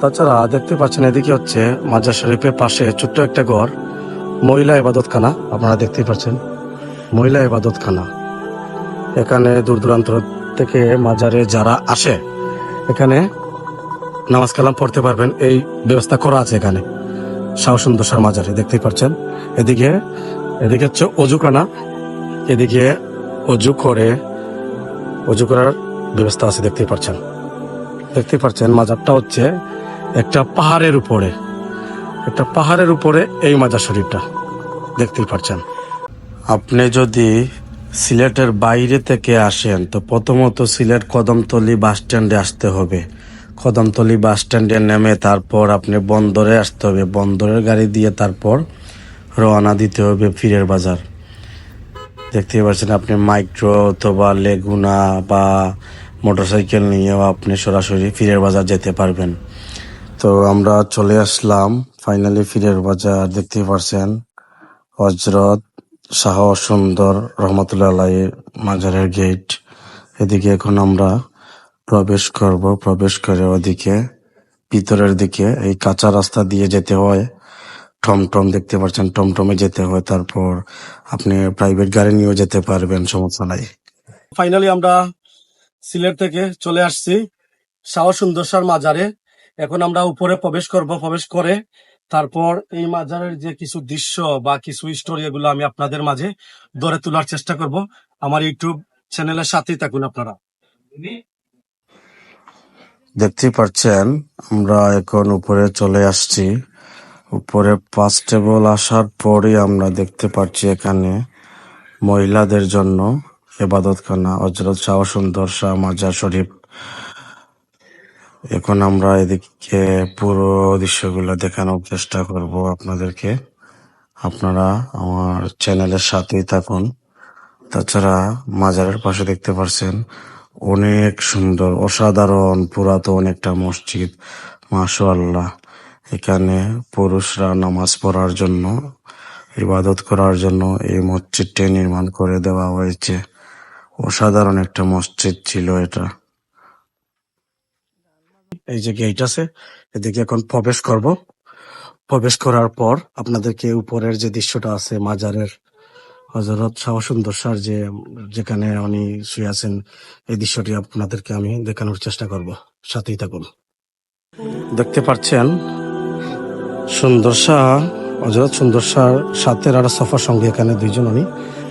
তাছাড়া দেখতে পাচ্ছেন এদিকে হচ্ছে মাজার শরীফের পাশে ছোট্ট একটা ঘর, মহিলা ইবাদতখানা, আপনারা দেখতে পাচ্ছেন। মহিলা ইবাদতখানা। এখানে দূর দূরান্ত থেকে মাজারে যারা আসে, এখানে নামাজ কালাম পড়তে পারবেন, এই ব্যবস্থা করা আছে এখানে। শাহ সুন্দর মাজারে, দেখতেই পাচ্ছেন। এদিকে এদিকে হচ্ছে অজুখানা। এদিকে অজু করে, অজু করার ব্যবস্থা আছে, দেখতেই পাচ্ছেন। দেখতেই পাচ্ছেন, মাজারটা হচ্ছে একটা পাহাড়ের উপরে। একটা পাহাড়ের উপরে এই মাজার শরীফটা। দেখতেই পাচ্ছেন আপনি যদি সিলেটের বাইরে থেকে আসেন, তো প্রথমত সিলেট কদমতলি বাস স্ট্যান্ডে আসতে হবে। কদমতলি বাস স্ট্যান্ডে নেমে তারপর আপনি বন্দরে আসতে হবে। বন্দরের গাড়ি দিয়ে তারপর রওনা দিতে হবে ফিরের বাজার। দেখতে পাচ্ছেন আপনি মাইক্রো অথবা লেগুনা বা মোটরসাইকেল নিয়েও আপনি সরাসরি ফিরের বাজার যেতে পারবেন। তো আমরা চলে আসলাম। ফাইনালি ফিরের বাজার দেখতে পারছেন হজরত শাহ সুন্দর রহমতুল্লাহ মাজারের গেট এদিকে এখন আমরা প্রবেশ করব। প্রবেশ করে ওদিকে, ভিতরের দিকে, এই কাঁচা রাস্তা দিয়ে যেতে হয়। টমটম দেখতে পাচ্ছেন, টমটমে যেতে হয়। তারপর আপনি প্রাইভেট গাড়ি নিয়েও যেতে পারবেন, সমস্যা নাই। ফাইনালি আমরা সিলেট থেকে চলে আসছি, শাহ সুন্দর মাজারে। এখন আমরা উপরে প্রবেশ করব, প্রবেশ করে তারপর এই মাজারের যে কিছু দৃশ্য বা কিছু স্টোরি এগুলো আমি আপনাদের মাঝে ধরে তোলার চেষ্টা করব। আমার ইউটিউব চ্যানেলের সাথেই থাকুন আপনারা। দেখতেই পাচ্ছেন, আমরা এখন উপরে চলে আসছি। উপরে পাঁচ টেবল আসার পরই আমরা দেখতে পাচ্ছি এখানে মহিলাদের জন্য এবাদতখানা, হজরত শাহ সুন্দর শাহ মাজার শরীফ। এখন আমরা এদিকে পুরো দৃশ্যগুলো দেখানোর চেষ্টা করব আপনাদেরকে। আপনারা আমার চ্যানেলের সাথেই থাকুন। তাছাড়া মাজারের পাশে দেখতে পারছেন অনেক সুন্দর, অসাধারণ, পুরাতন একটা মসজিদ। মাশাআল্লাহ। এখানে পুরুষরা নামাজ পড়ার জন্য, ইবাদত করার জন্য এই মসজিদটি নির্মাণ করে দেওয়া হয়েছে। অসাধারণ একটা মসজিদ ছিল এটা। এই যে গেট আছে, এদিকে এখন প্রবেশ করব। প্রবেশ করার পর আপনাদেরকে উপরের যে দৃশ্যটা আছে, মাজারের হজরত শাহ সুন্দর যে, যেখানে উনি শুয়ে আছেন, এই দৃশ্যটি আপনাদেরকে আমি দেখানোর চেষ্টা করব। সাথেই থাকুন। দেখতে পাচ্ছেন, সুন্দর শাহ হজরত সুন্দর শাহর সাথে আর সফার সঙ্গে এখানে দুইজন উনি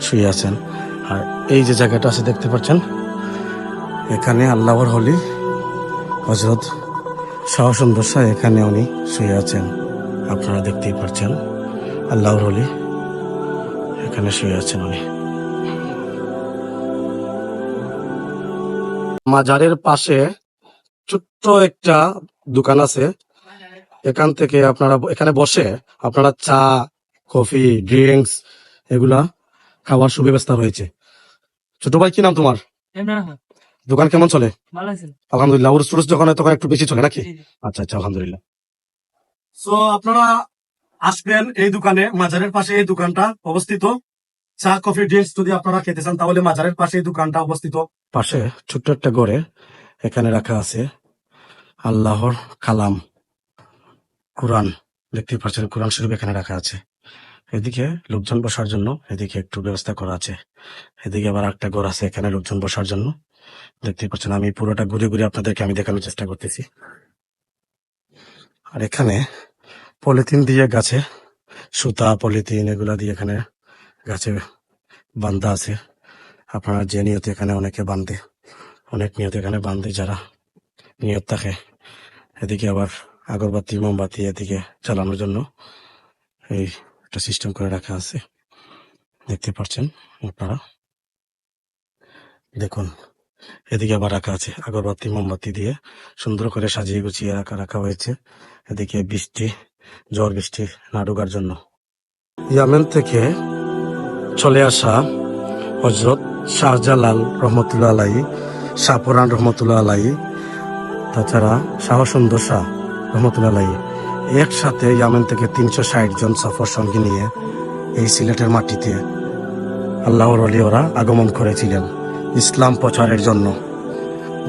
শুয়ে আছেন। আর এই যে জায়গাটা আছে, দেখতে পাচ্ছেন, এখানে আল্লাহর হলি। হজরত শাহ সুন্দর শাহ এখানে উনি শুয়ে আছেন। আপনারা দেখতেই পাচ্ছেন আল্লাহর হলি এখানে শুয়ে আছেন উনি। মাজারের পাশে ছোট্ট একটা দোকান আছে। এখান থেকে আপনারা এখানে বসে আপনারা চা, কফি, ড্রিঙ্কস এগুলা খাওয়ার সুব্যবস্থা রয়েছে। ছোট ভাই, কি নাম তোমার? দোকান কেমন চলে? আলহামদুলিল্লাহ ওর সুরজ যখন তখন একটু বেশি চলে নাকি। আচ্ছা আচ্ছা আলহামদুলিল্লাহ। সো আপনারা আসবেন এই দোকানে মাজারের পাশে এই দোকানটা অবস্থিত। চা কফি ড্রিঙ্কস যদি আপনারা খেতে চান তাহলে মাজারের পাশে এই দোকানটা অবস্থিত। পাশে ছোট্ট একটা ঘরে এখানে রাখা আছে আল্লাহর কালাম। কোরআন দেখতে পাচ্ছেন কোরআন শরীফ এখানে রাখা আছে। এদিকে লোকজন বসার জন্য, এদিকে একটু ব্যবস্থা করা আছে। এদিকে আবার একটা ঘর আছে, এখানে লোকজন বসার জন্য। দেখতে পাচ্ছেন, আমি পুরোটা ঘুরে ঘুরে আপনাদেরকে আমি দেখানোর চেষ্টা করতেছি। আর এখানে পলিথিন দিয়ে গাছে সুতা, পলিথিন এগুলা দিয়ে এখানে গাছে বান্ধা আছে। আপনারা যে নিয়তে এখানে অনেকে বান্ধে, অনেক নিয়ত এখানে বান্ধে যারা নিয়ত থাকে। এদিকে আবার আগরবাতি, মোমবাতি এদিকে চালানোর জন্য এই একটা সিস্টেম করে রাখা আছে। দেখতে পাচ্ছেন আপনারা? দেখুন, এদিকে আবার রাখা আছে, আগরবাতি, মোমবাতি দিয়ে সুন্দর করে সাজিয়ে গুছিয়ে রাখা রাখা হয়েছে। এদিকে বৃষ্টি, ঝড় বৃষ্টি না জন্য। ইয়ামেন থেকে চলে আসা হজরত শাহজালাল রহমতুল্লাহ আলাই শাহপুরান রহমতুল্লাহ আলাই তাছাড়া শাহ সুন্দর শাহ রহমতুল্লাহ আলাই একসাথে ইয়ামেন থেকে তিনশো ষাট জন সফর সঙ্গী নিয়ে এই সিলেটের মাটিতে আল্লাহর ওরা আগমন করেছিলেন, ইসলাম প্রচারের জন্য।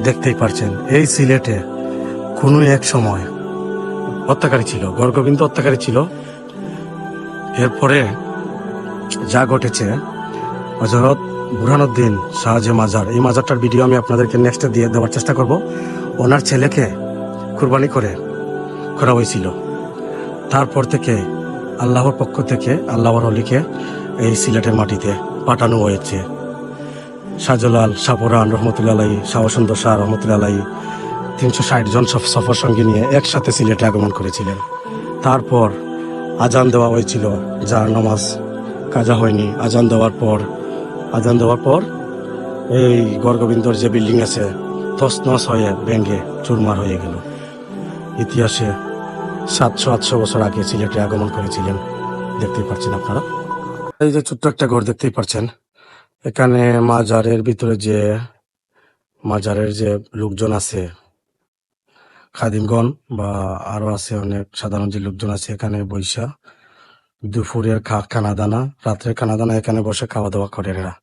দেখতেই পারছেন, এই সিলেটে কোনো এক সময় হত্যাকারী ছিল, গর্গবিন্দ হত্যাকারী ছিল। এরপরে যা ঘটেছে হজরত বুরহানুদ্দিন শাহজে মাজার, এই মাজারটার ভিডিও আমি আপনাদেরকে নেক্সটে দিয়ে দেওয়ার চেষ্টা করব। ওনার ছেলেকে কুরবানি করে করা হয়েছিল। তারপর থেকে আল্লাহর পক্ষ থেকে আল্লাহর অলিকে এই সিলেটের মাটিতে পাঠানো হয়েছে। শাহজালাল শাহপুরান রহমতুল্লাহ আলাই শাহসুন্দর শাহ রহমতুল্লাহ আলাই তিনশো ষাট জন সফ- সফর সঙ্গী নিয়ে একসাথে সিলেটে আগমন করেছিলেন। তারপর আজান দেওয়া হয়েছিল, যার নামাজ কাজা হয়নি। আজান দেওয়ার পর, আজান দেওয়ার পর এই গর্গবিন্দর যে বিল্ডিং আছে তসনস হয়ে ভেঙ্গে চুরমার হয়ে গেল। ইতিহাসে সাতশো, আটশো বছর আগে সিলেটে আগমন করেছিলেন। দেখতেই পাচ্ছেন আপনারা। এই যে ছোট্ট একটা ঘর দেখতেই পাচ্ছেন। এখানে মাজারের ভিতরে যে, মাজারের যে লোকজন আছে, খাদিমগণ বা আরও আছে অনেক সাধারণ যে লোকজন আছে এখানে বৈশা দুপুরের খানা দানা রাত্রের খানা দানা এখানে বসে খাওয়া দাওয়া করে এরা।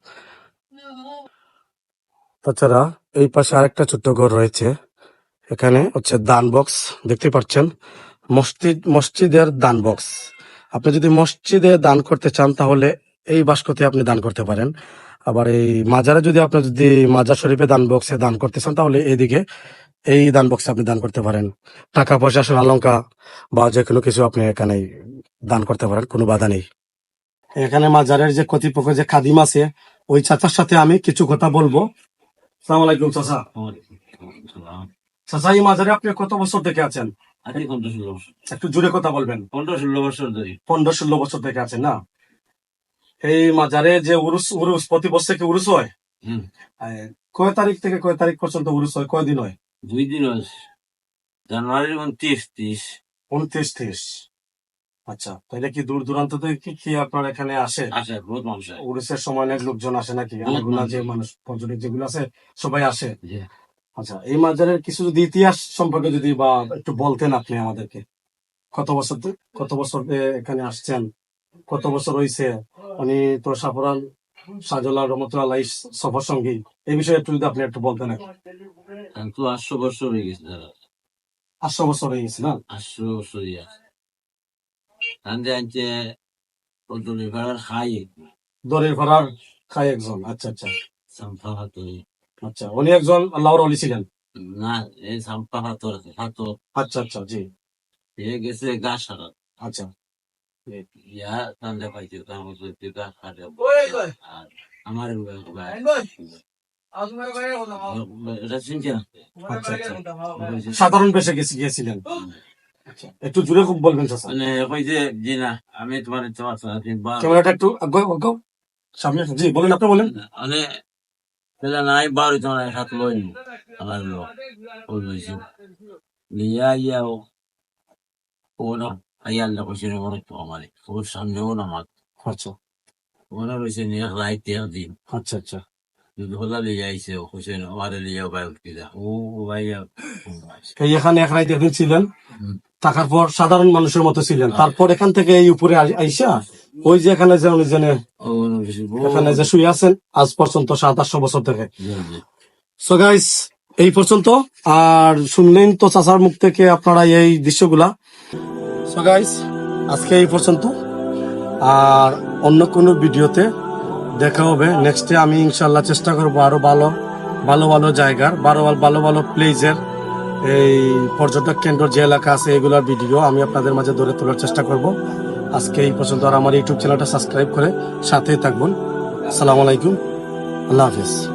তাছাড়া এই পাশে আরেকটা ছোট্ট ঘর রয়েছে। এখানে হচ্ছে দান বক্স দেখতে পাচ্ছেন? মসজিদ মসজিদের দান বক্স আপনি যদি মসজিদে দান করতে চান তাহলে এই বাস্কতে আপনি দান করতে পারেন। আবার এই মাজারে যদি আপনি যদি মাজার শরীফে দান বক্সে দান করতে চান তাহলে এইদিকে এই দান বক্সে আপনি দান করতে পারেন। টাকা পয়সা সোনা অলঙ্কা বা যে কোনো কিছু আপনি এখানে দান করতে পারেন কোনো বাধা নেই। এখানে মাজারের যে কর্তৃপক্ষ যে খাদিম আছে ওই চাচার সাথে আমি কিছু কথা বলব। সালাম আলাইকুম চাচা। চাচা এই মাজারে আপনি কত বছর থেকে আছেন? আজকে পনেরো ষোলো বছর। একটু জুড়ে কথা বলবেন। পনেরো ষোলো বছর ধরে। পনেরো ষোলো বছর থেকে আছেন না? এই মাজারে যে উরুস উরুস প্রতি বছর কি উরুস হয়? কয় তারিখ থেকে কয় তারিখ পর্যন্ত উরুস হয়? কয় দিন হয়? দুই দিন হয়েছে জানুয়ারির উনত্রিশ ত্রিশ। উনত্রিশ ত্রিশ। আচ্ছা তাহলে কি দূর দূরান্ত থেকে কি কি আপনার এখানে আসে? আসে বহুত মানুষ উরুসের সময় অনেক লোকজন আসে নাকি? অনেকগুলা যে মানুষ পর্যটক যেগুলো আছে সবাই আসে। আচ্ছা এই মাজারের কিছু যদি ইতিহাস সম্পর্কে যদি বা একটু বলতেন আপনি আমাদেরকে। কত বছর কত বছর এখানে আসছেন? কত বছর হয়েছে উনি তো সাফরান শাহজালাল রহমতুল্লাহ সফর সঙ্গী। এই বিষয়ে একটু যদি আপনি একটু বলতেন। তো আটশো বছর হয়ে গেছে আটশো বছর হয়ে গেছে না? আটশো বছর হয়ে দরের ভাড়ার খাই একজন আচ্ছা আচ্ছা। আচ্ছা উনি একজন আল্লাহর অলি ছিলেন? না এই সাম্পা হাতর আছে হাতর। আচ্ছা আচ্ছা জি। এ গেছে গাছ হারা আচ্ছা। ইয়া পাইছে গাছ আমার সাধারণ পেশে গেছি গিয়েছিলেন। আচ্ছা একটু জুড়ে খুব বলবেন চাচা মানে কইছে জি না আমি তোমার তোমার ক্যামেরাটা একটু সামনে জি বলেন আপনি বলেন। মানে নাই বারো লই আমার লোক লইছি ইয়া ও ও না আইয়াল না কইছে রে বড় তো আমার ওর সামনে ও না মাত আচ্ছা ওনা রইছে নিয়ে দিন আচ্ছা আচ্ছা লিয়া আইছে ও আমার লিয়া ভাইয়া এখানে এক রাইতে ছিলেন। থাকার পর সাধারণ মানুষের মতো ছিলেন তারপর এখান থেকে এই উপরে আই- আইসা ওই যে এখানে যে উনি জেনে ও না কিছু এখানে যে শুয়ে আছেন আজ পর্যন্ত সাত আটশো বছর থেকে সো গাইস এই পর্যন্ত আর শুনলেন তো চাচার মুখ থেকে আপনারা এই দৃশ্যগুলা। সো গাইস আজকে এই পর্যন্ত। আর অন্য কোনো ভিডিওতে দেখা হবে। নেক্সটে আমি ইনশাল্লাহ চেষ্টা করব আরও ভালো ভালো ভালো জায়গার ভালো ভালো ভালো প্লেসের এই পর্যটক কেন্দ্র যে এলাকা আছে এগুলোর ভিডিও আমি আপনাদের মাঝে ধরে তোলার চেষ্টা করব। আজকে এই পর্যন্ত আর আমার ইউটিউব চ্যানেলটা সাবস্ক্রাইব করে সাথে থাকবেন। আসসালামু আলাইকুম। আল্লাহ হাফিজ।